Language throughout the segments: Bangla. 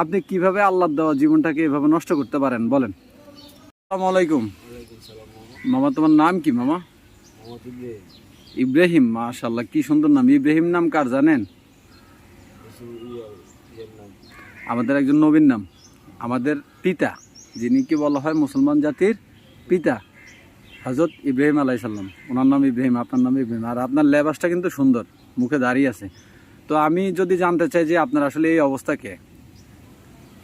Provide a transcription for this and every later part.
আপনি কীভাবে আল্লাহ দেওয়া জীবনটাকে এভাবে নষ্ট করতে পারেন? বলেন। আসসালামু আলাইকুম। মামা, তোমার নাম কি, মামা? ইব্রাহিম মাশাল্লাহ কি সুন্দর নাম। ইব্রাহিম নাম কার জানেন? আমাদের একজন নবীন নাম। আমাদের পিতা, যিনি কি বলা হয়, মুসলমান জাতির পিতা হজরত ইব্রাহিম আলাইসাল্লাম ওনার নাম ইব্রাহিম, আপনার নাম ইব্রাহিম। আর আপনার লেবাসটা কিন্তু সুন্দর, মুখে দাঁড়িয়ে আছে। তো আমি যদি জানতে চাই যে আপনার আসলে এই অবস্থা কে এই অবস্থা মামা তো লাভ হবে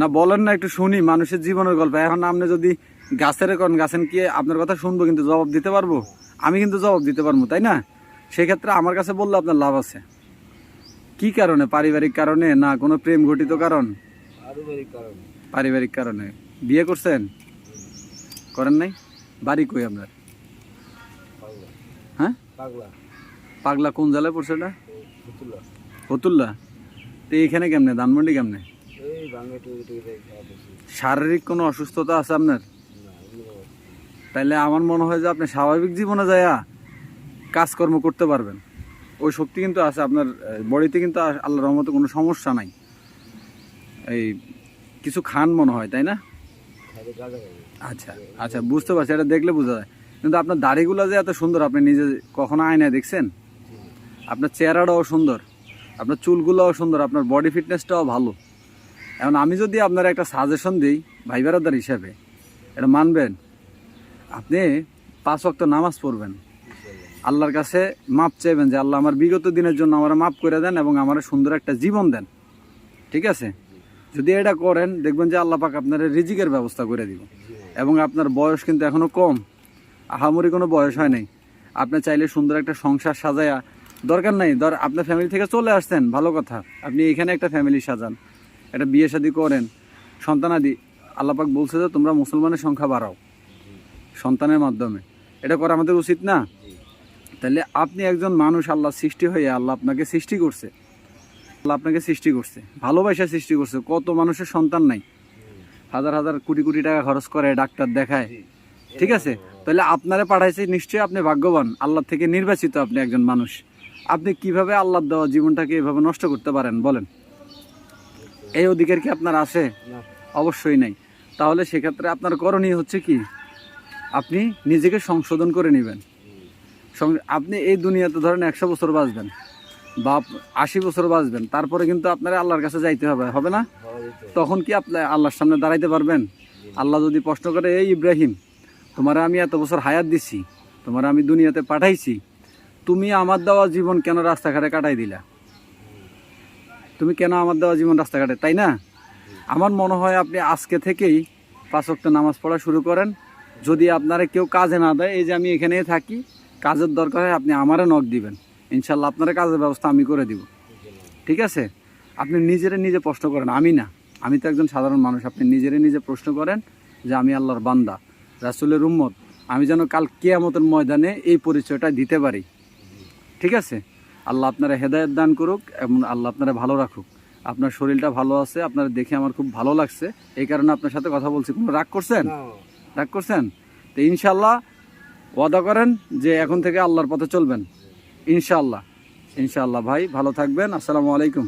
না বলেন না একটু শুনি মানুষের জীবনের গল্প। এখন আপনি যদি গাছের কন গাছেন কি আপনার কথা শুনব কিন্তু জবাব দিতে পারব? আমি কিন্তু জবাব দিতে পারব তাই না? সেক্ষেত্রে আমার কাছে বললে আপনার লাভ আছে। কি কারণে? পারিবারিক কারণে না কোনো প্রেম ঘটিত কারণ? পারিবারিক কারণে। বিয়ে করছেন? করেন নাই? বাড়ি কই আপনার? হ্যাঁ? পাগলা। পাগলা কোন জেলায় পড়ছে এটা? ও ফতুল্লা? তো এইখানে কেমনে? ধানমন্ডি কেমনে? শারীরিক কোনো অসুস্থতা আছে আপনার? তাইলে আমার মনে হয় যে আপনি স্বাভাবিক জীবনে যায়া কাজকর্ম করতে পারবেন। ওই শক্তি কিন্তু আছে আপনার বডিতে কিন্তু আল্লাহ রহমতে কোনো সমস্যা নাই। এই কিছু খান মনে হয় তাই না? আচ্ছা আচ্ছা বুঝতে পারছি এটা দেখলে বোঝা যায়। কিন্তু আপনার দাড়িগুলো যে এত সুন্দর আপনি নিজে কখনো আয়নায় দেখছেন? আপনার চেহারাটাও সুন্দর। আপনার চুলগুলোও সুন্দর, আপনার বডি ফিটনেসটাও ভালো। এখন আমি যদি আপনার একটা সাজেশন দিই, ভাই বেড়াদার হিসাবে, এটা মানবেন, আপনি পাঁচ ওয়াক্ত নামাজ পড়বেন। আল্লাহর কাছে মাপ চাইবেন যে আল্লাহ আমার বিগত দিনের জন্য আমার মাপ করে দেন এবং আমার সুন্দর একটা জীবন দেন। ঠিক আছে? যদি এটা করেন, দেখবেন যে আল্লাহ পাক আপনার রিজিকের ব্যবস্থা করে দিব। এবং আপনার বয়স কিন্তু এখনও কম। আহামরি কোনো বয়স হয় নাই। আপনি চাইলে সুন্দর একটা সংসার সাজায়া দরকার নাই। ধর, আপনার ফ্যামিলি থেকে চলে আসছেন, ভালো কথা। আপনি এখানে একটা ফ্যামিলি সাজান। একটা বিয়ে শাদি করেন। সন্তানাদি আল্লাপাক বলছে যে তোমরা মুসলমানের সংখ্যা বাড়াও। সন্তানের মাধ্যমে। এটা করা আমাদের উচিত না? তাহলে আপনি একজন মানুষ আল্লাহ সৃষ্টি হয়ে আল্লাহ আপনাকে সৃষ্টি করছে। আল্লাহ আপনাকে সৃষ্টি করছে। ভালোবাসা সৃষ্টি করছে। কত মানুষের সন্তান নাই। হাজার হাজার কোটি কোটি টাকা খরচ করে, ডাক্তার দেখায়। ঠিক আছে? তাহলে আপনারা পাঠাইছে, নিশ্চয়ই আপনি ভাগ্যবান। আল্লাহ থেকে নির্বাচিত আপনি একজন মানুষ। আপনি কীভাবে আল্লাহ দেওয়া জীবনটাকে এভাবে নষ্ট করতে পারেন? বলেন। এই অধিকার কি আপনার আছে? অবশ্যই নাই। তাহলে সেক্ষেত্রে আপনার করণীয় হচ্ছে কি? আপনি নিজেকে সংশোধন করে নেবেন। আপনি এই দুনিয়াতে ধরেন একশো বছর বাঁচবেন বা আশি বছর বাঁচবেন তারপরে কিন্তু আপনার আল্লাহর কাছে যাইতে হবে হবে না? তখন কি আপনি আল্লাহর সামনে দাঁড়াইতে পারবেন? আল্লাহ যদি প্রশ্ন করে এই ইব্রাহিম তোমার আমি এত বছর হায়াত দিছি তোমার আমি দুনিয়াতে পাঠাইছি তুমি আমার দেওয়া জীবন কেন রাস্তাঘাটে কাটাই দিলা? তুমি কেন আমার দেওয়া জীবন রাস্তাঘাটে, তাই না? আমার মনে হয় আপনি আজকে থেকেই পাঁচ ওয়াক্ত নামাজ পড়া শুরু করেন। যদি আপনারা কেউ কাজে না দেয়, এই যে আমি এখানেই থাকি, কাজের দরকার হয় আপনি আমারও নখ দিবেন। ইনশাল্লাহ আপনার কাজের ব্যবস্থা আমি করে দিব। ঠিক আছে? আপনি নিজেরে নিজে প্রশ্ন করেন, আমি না। আমি তো একজন সাধারণ মানুষ, আপনি নিজেরে নিজে প্রশ্ন করেন যে আমি আল্লাহর বান্দা, রাসুলের উম্মত। আমি যেন কাল কেয়ামতের ময়দানে এই পরিচয়টা দিতে পারি। ঠিক আছে? আল্লাহ আপনারা হেদায়ত দান করুক এবং আল্লাহ আপনারা ভালো রাখুক। আপনার শরীরটা ভালো আছে আপনারা দেখে আমার খুব ভালো লাগছে। এই কারণে আপনার সাথে কথা বলছি। কোনো রাগ করছেন? রাগ করছেন? তো ইনশাল্লাহ ওয়াদা করেন যে এখন থেকে আল্লাহর পথে চলবেন। ইনশাল্লাহ ইনশাল্লাহ ভাই ভালো থাকবেন। আসসালামু আলাইকুম।